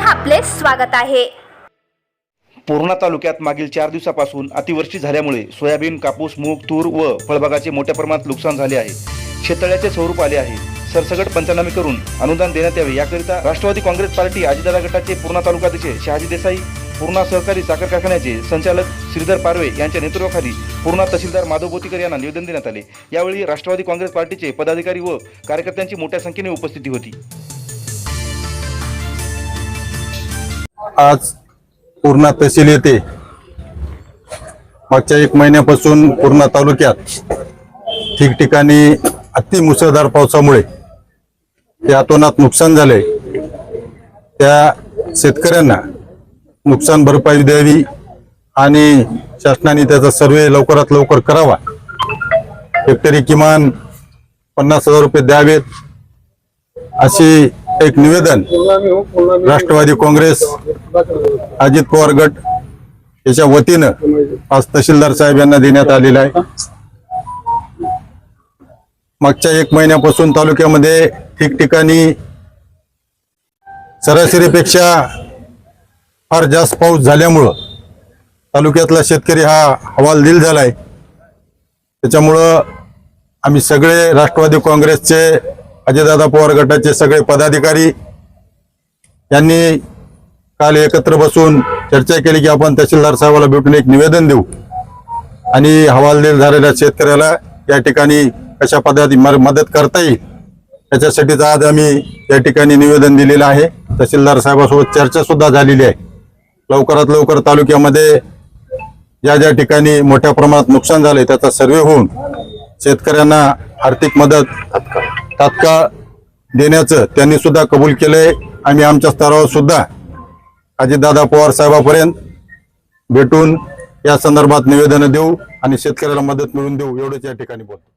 आपले स्वागत आहे. पूर्णा तालुक्यात मागील चार दिवसापासून अतिवृष्टी झाल्यामुळे सोयाबीन कापूस मूग तूर व फळबागाचे मोठ्या प्रमाणात नुकसान झाले आहे. शेतळ्याचे स्वरूप आले आहे. सरसगट पंचनामे करून अनुदान देण्यात यावे याकरिता राष्ट्रवादी काँग्रेस पार्टी आजीदादा गटाचे पूर्णा तालुकाध्यक्ष शहाजी देसाई पूर्णा सहकारी साखर कारखान्याचे संचालक श्रीधर पारवे यांच्या नेतृत्वाखाली पूर्णा तहसीलदार माधव बोतीकर यांना निवेदन देण्यात आले. यावेळी राष्ट्रवादी काँग्रेस पार्टीचे पदाधिकारी व कार्यकर्त्यांची मोठ्या संख्येने उपस्थिती होती. आज पूर्णा तहसील येथे मागच्या एक महिन्यापासून पूर्णा तालुक्यात ठिकठिकाणी अति मुसळधार पावसामुळे ते अतोनात नुकसान झाले. त्या शेतकऱ्यांना नुकसान भरपाई द्यावी आणि शासनाने त्याचा सर्वे लवकरात लवकर करावा. हेक्टरी किमान पन्नास हजार रुपये द्यावेत. असे एक निवेदन राष्ट्रवादी काँग्रेस अजित पवार गट याच्या वतीनं आज तहसीलदार साहेब यांना देण्यात आलेलं आहे. मागच्या एक महिन्यापासून तालुक्यामध्ये ठिकठिकाणी सरासरीपेक्षा फार जास्त पाऊस झाल्यामुळं तालुक्यातला शेतकरी हा हवालदिल झालाय. त्याच्यामुळं आम्ही सगळे राष्ट्रवादी काँग्रेसचे अजयदादा पवार गटाचे सगळे पदाधिकारी यांनी काल एकत्र बसून चर्चा केली की आपण तहसीलदार साहेबाला भेटून एक निवेदन देऊ. आणि हवालदिल झालेल्या शेतकऱ्याला या ठिकाणी कशा पद्धती मदत करता येईल त्याच्यासाठीच आज आम्ही या ठिकाणी निवेदन दिलेलं आहे. तहसीलदार साहेबासोबत चर्चा सुद्धा झालेली आहे. लवकरात लवकर तालुक्यामध्ये ज्या ज्या ठिकाणी मोठ्या प्रमाणात नुकसान झाले त्याचा सर्वे होऊन शेतकऱ्यांना आर्थिक मदत तात्काळ देण्याचं त्यांनी सुद्धा कबूल केलंय. आम्ही आमच्या स्तरावर सुद्धा अजितदादा पवार साहेबापर्यंत भेटून या संदर्भात निवेदन देऊ आणि शेतकऱ्याला मदत मिळवून देऊ. एवढंच या ठिकाणी बोलतो.